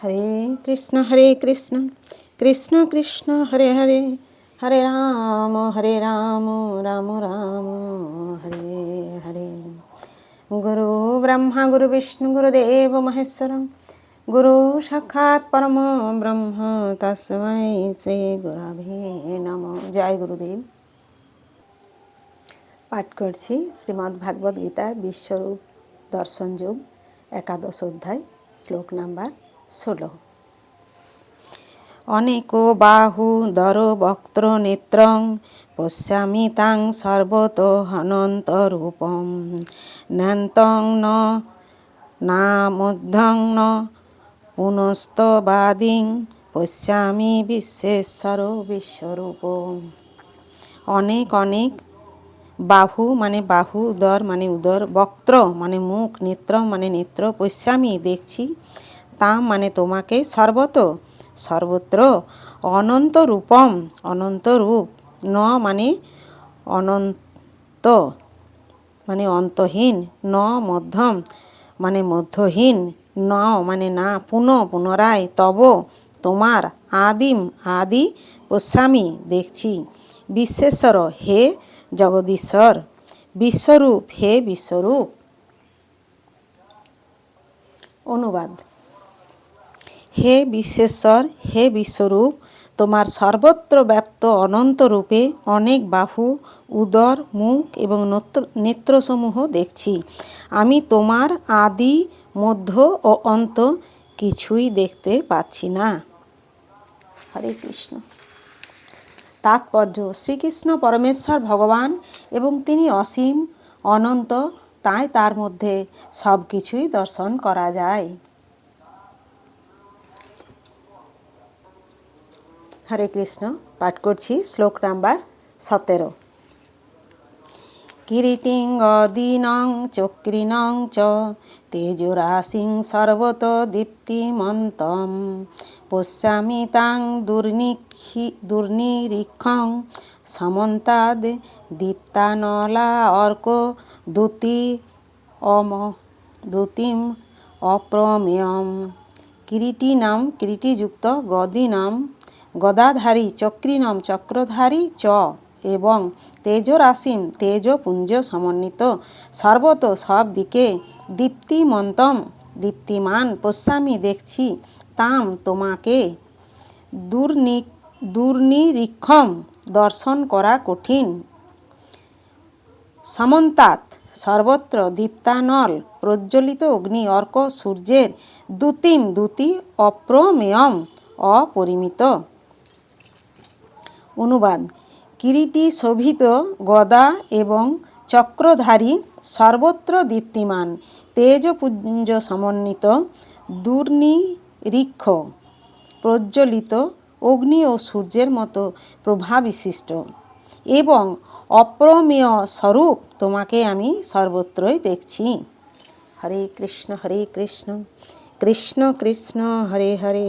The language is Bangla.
হরে কৃষ্ণ হরে কৃষ্ণ। কৃষ্ণ কৃষ্ণ, হরে হরে। হরে রাম হরে রাম রাম রাম, হরে হরে। গুরু ব্রহ্মা, গুরু বিষ্ণু গুরুদেব মহেশ্বর গুরু সাক্ষাৎ পরম ব্রহ্ম, তস্মৈ শ্রী গুরবে নম। জয় গুরুদেব। পাঠ করছি শ্রীমদ্ ভাগবত গীতা বিশ্বরূপ দর্শন যুগ, একাদশ অধ্যায়, শ্লোক নাম্বার ষোলো। অনেক বাহু দর বক্ত্র নেত্রং, পশ্যামি তাং সর্বত হনন্ত রূপম ন্যান্তং ন, নামধ্যং ন, পুনস্তবাদিং, পশ্যামি বিশ্বেশ্বর বিশ্বরূপ অনেক অনেক বাহু মানে বাহু, উদর মানে উদর, বক্ত্র মানে মুখ, নেত্র মানে নেত্র, পশ্যামি দেখছি। তা মানে তোমাকে সর্বত, সর্বত্র অনন্ত রূপম, অনন্ত রূপ। ন মানে অনন্ত মানে অন্তহীন। ন মধ্যম মানে মধ্যহীন। ন মানে না, পুনঃ পুনরায় তব তোমার আদিম আদি গোস্বামী। দেখছি, বিশ্বেশ্বর, হে জগদীশ্বর, বিশ্বরূপ, হে বিশ্বরূপ। অনুবাদ। হে বিশ্বেশ্বর, হে বিশ্বরূপ, তোমার সর্বত্র ব্যপ্ত অনন্ত রূপে অনেক বাহু, উদর, মুখ এবং নেত্রসমূহ দেখছি। আমি তোমার আদি, মধ্য ও অন্ত কিছুই দেখতে পাচ্ছি না। হরে কৃষ্ণ। তাৎপর্য, শ্রীকৃষ্ণ পরমেশ্বর ভগবান এবং তিনি অসীম, অনন্ত, তাই তার মধ্যে সব কিছুই দর্শন করা যায়। হরে কৃষ্ণ, পাঠ করছি শ্লোক নাম্বার সতেরো। কিরীটিং অদীনং চক্রিণং চ তেজরাশিং সর্বত দীপ্তিমন্তম। পশ্যামি তাং দুর্নিক্ষি, দুর্নিরীক্ষং সমন্তাদ দীপ্তানলা অর্ক দ্যুতি অম দ্যুতিম অপ্রমেয়ম। কিরীটি নাম কিরীটিযুক্ত গদি নাম গদাধারী চক্রিনম চক্রধারী চ এবং তেজরাসীম তেজপুঞ্জ সমন্বিত। সর্বত সব দিকে দীপ্তিমন্তম, দীপ্তিমান পশ্যামি দেখছি, তাম তোমাকে দুর্নি, দুর্নিরীক্ষম দর্শন করা কঠিন। সমন্তাৎ সর্বত্র দীপ্তানল, প্রজ্বলিত অগ্নি অর্ক সূর্যের দ্যুতিম দ্যুতি অপ্রমেয়ম, অপরিমিত। অনুবাদ। কিরিটি শোভিত, গদা এবং চক্রধারী সর্বত্র দীপ্তিমান, তেজপুঞ্জ সমন্বিত, দুর্নিরীক্ষ, প্রজ্বলিত, অগ্নি ও সূর্যের মতো প্রভাবিশিষ্ট। এবং অপ্রমেয় স্বরূপ তোমাকে আমি সর্বত্রই দেখছি। হরে কৃষ্ণ হরে কৃষ্ণ কৃষ্ণ কৃষ্ণ, হরে হরে।